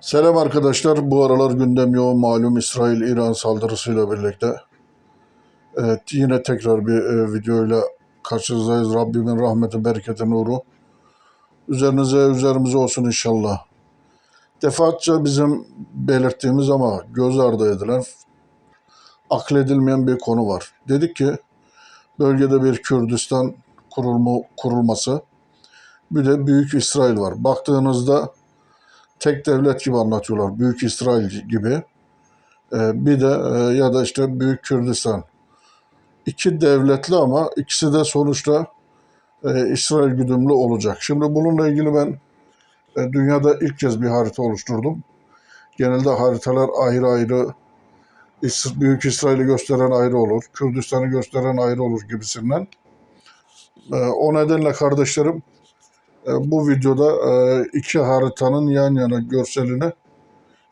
Selam arkadaşlar. Bu aralar gündem yoğun malum İsrail-İran saldırısıyla birlikte. Evet yine tekrar bir e, videoyla karşınızdayız. Rabbimin rahmeti, bereketi, nuru. Üzerinize, üzerimize olsun inşallah. Defaatça bizim belirttiğimiz ama göz ardı edilen, akledilmeyen bir konu var. Dedik ki bölgede bir Kürdistan kurulmu, kurulması, bir de Büyük İsrail var. Baktığınızda tek devlet gibi anlatıyorlar. Büyük İsrail gibi. Ee, bir de e, ya da işte Büyük Kürdistan. İki devletli ama ikisi de sonuçta e, İsrail güdümlü olacak. Şimdi bununla ilgili ben e, dünyada ilk kez bir harita oluşturdum. Genelde haritalar ayrı ayrı Büyük İsrail'i gösteren ayrı olur. Kürdistan'ı gösteren ayrı olur gibisinden. E, o nedenle kardeşlerim bu videoda e, iki haritanın yan yana görselini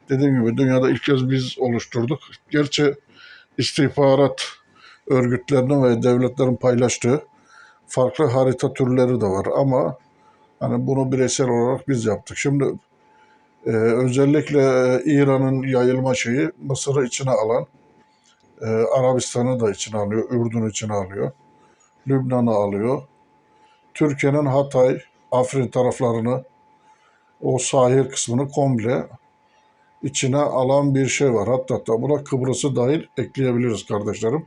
dediğim gibi dünyada ilk kez biz oluşturduk. Gerçi istihbarat örgütlerinin ve devletlerin paylaştığı farklı harita türleri de var ama hani bunu bireysel olarak biz yaptık. Şimdi e, özellikle e, İran'ın yayılma şeyi Mısır'ı içine alan, e, Arabistan'ı da içine alıyor, Ürdün'ü içine alıyor, Lübnan'ı alıyor. Türkiye'nin Hatay, Afrin taraflarını, o sahil kısmını komple içine alan bir şey var. Hatta buna Kıbrıs'ı dahil ekleyebiliriz kardeşlerim.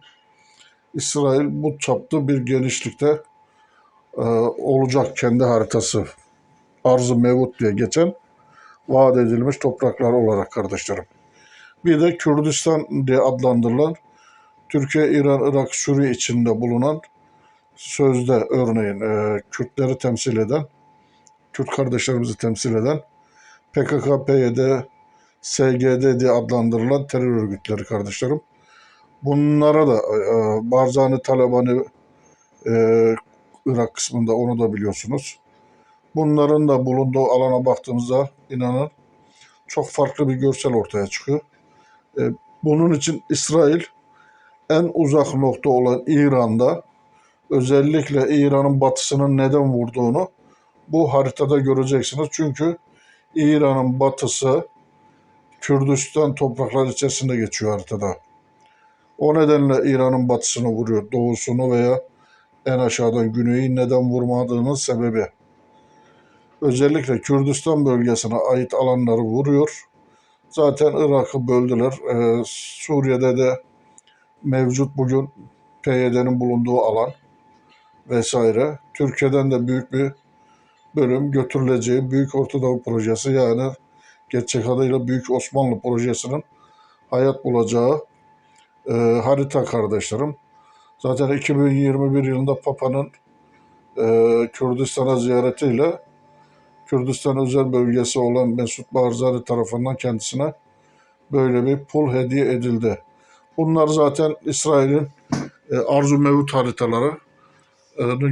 İsrail bu çapta bir genişlikte e, olacak kendi haritası. Arz-ı Mevut diye geçen vaat edilmiş topraklar olarak kardeşlerim. Bir de Kürdistan diye adlandırılan Türkiye, İran, Irak, Suriye içinde bulunan sözde örneğin e, Kürtleri temsil eden, Kürt kardeşlerimizi temsil eden PKK, PYD, SGD diye adlandırılan terör örgütleri kardeşlerim. Bunlara da e, Barzani Taliban'ı e, Irak kısmında onu da biliyorsunuz. Bunların da bulunduğu alana baktığımızda inanın çok farklı bir görsel ortaya çıkıyor. E, bunun için İsrail en uzak nokta olan İran'da özellikle İran'ın batısının neden vurduğunu bu haritada göreceksiniz. Çünkü İran'ın batısı Kürdistan toprakları içerisinde geçiyor haritada. O nedenle İran'ın batısını vuruyor. Doğusunu veya en aşağıdan güneyi neden vurmadığının sebebi. Özellikle Kürdistan bölgesine ait alanları vuruyor. Zaten Irak'ı böldüler. Ee, Suriye'de de mevcut bugün PYD'nin bulunduğu alan vesaire. Türkiye'den de büyük bir bölüm götürüleceği Büyük Ortadoğu Projesi yani gerçek adıyla Büyük Osmanlı Projesi'nin hayat bulacağı e, harita kardeşlerim. Zaten 2021 yılında Papa'nın e, Kürdistan'a ziyaretiyle Kürdistan özel bölgesi olan Mesut Barzani tarafından kendisine böyle bir pul hediye edildi. Bunlar zaten İsrail'in e, arzu mevut haritaları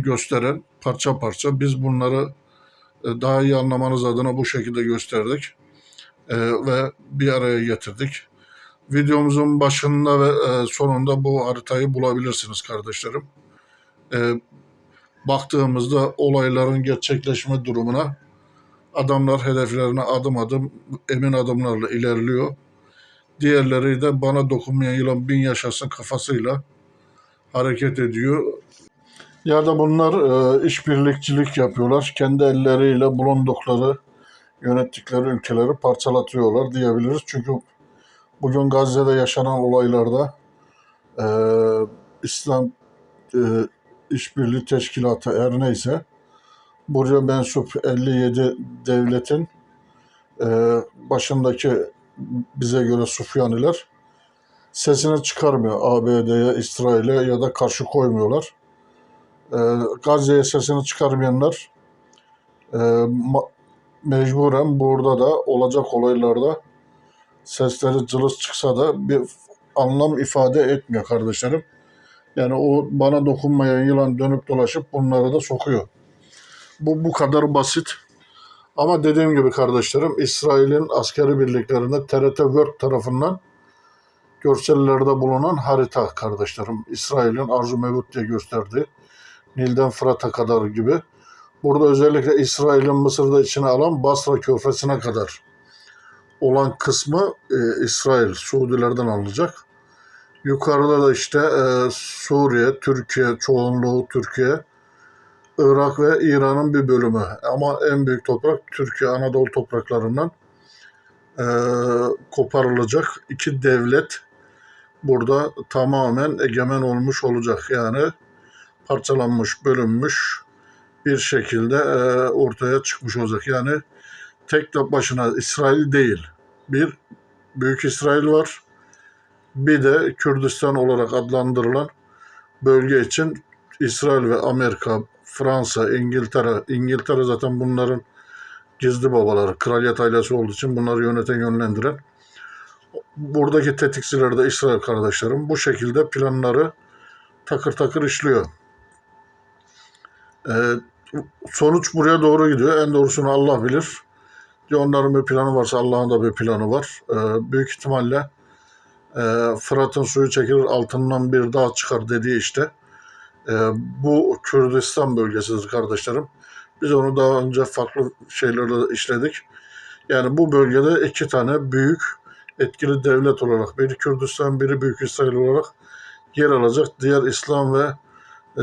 gösteren parça parça. Biz bunları e, daha iyi anlamanız adına bu şekilde gösterdik E, ve bir araya getirdik. Videomuzun başında ve e, sonunda bu haritayı bulabilirsiniz kardeşlerim. Baktığımızda olayların gerçekleşme durumuna adamlar hedeflerine adım adım emin adımlarla ilerliyor. Diğerleri de bana dokunmayan yılan bin yaşasın kafasıyla hareket ediyor. Ya da bunlar e, işbirlikçilik yapıyorlar. Kendi elleriyle bulundukları, yönettikleri ülkeleri parçalatıyorlar diyebiliriz. Çünkü bugün Gazze'de yaşanan olaylarda e, İslam e, İşbirliği Teşkilatı her neyse buraya mensup 57 devletin e, başındaki bize göre Sufyaniler sesini çıkarmıyor ABD'ye, İsrail'e ya da karşı koymuyorlar. E, Gazze'ye sesini çıkarmayanlar ma- mecburen burada da olacak olaylarda sesleri cılız çıksa da bir anlam ifade etmiyor kardeşlerim. Yani o bana dokunmayan yılan dönüp dolaşıp bunları da sokuyor. Bu bu kadar basit. Ama dediğim gibi kardeşlerim İsrail'in askeri birliklerinde TRT World tarafından görsellerde bulunan harita kardeşlerim. İsrail'in arzu mevut diye gösterdiği Nil'den Fırat'a kadar gibi. Burada özellikle İsrail'in Mısır'da içine alan Basra Körfezi'ne kadar olan kısmı e, İsrail, Suudilerden alınacak. Yukarıda da işte e, Suriye, Türkiye, çoğunluğu Türkiye, Irak ve İran'ın bir bölümü. Ama en büyük toprak Türkiye, Anadolu topraklarından e, koparılacak. İki devlet burada tamamen egemen olmuş olacak. Yani parçalanmış, bölünmüş bir şekilde e, ortaya çıkmış olacak. Yani tek de başına İsrail değil. Bir Büyük İsrail var. Bir de Kürdistan olarak adlandırılan bölge için İsrail ve Amerika, Fransa, İngiltere, İngiltere zaten bunların gizli babaları, kraliyet ailesi olduğu için bunları yöneten, yönlendiren. Buradaki tetikçiler de İsrail kardeşlerim bu şekilde planları takır takır işliyor. Ee, sonuç buraya doğru gidiyor. En doğrusunu Allah bilir. Ya onların bir planı varsa Allah'ın da bir planı var. Ee, büyük ihtimalle e, Fırat'ın suyu çekilir altından bir dağ çıkar dediği işte. E, bu Kürdistan bölgesidir kardeşlerim. Biz onu daha önce farklı şeylerle işledik. Yani bu bölgede iki tane büyük etkili devlet olarak biri Kürdistan biri Büyük İsrail olarak yer alacak. Diğer İslam ve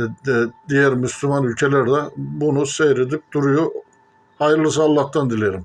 de- diğer Müslüman ülkeler de bunu seyredip duruyor. Hayırlısı Allah'tan dilerim.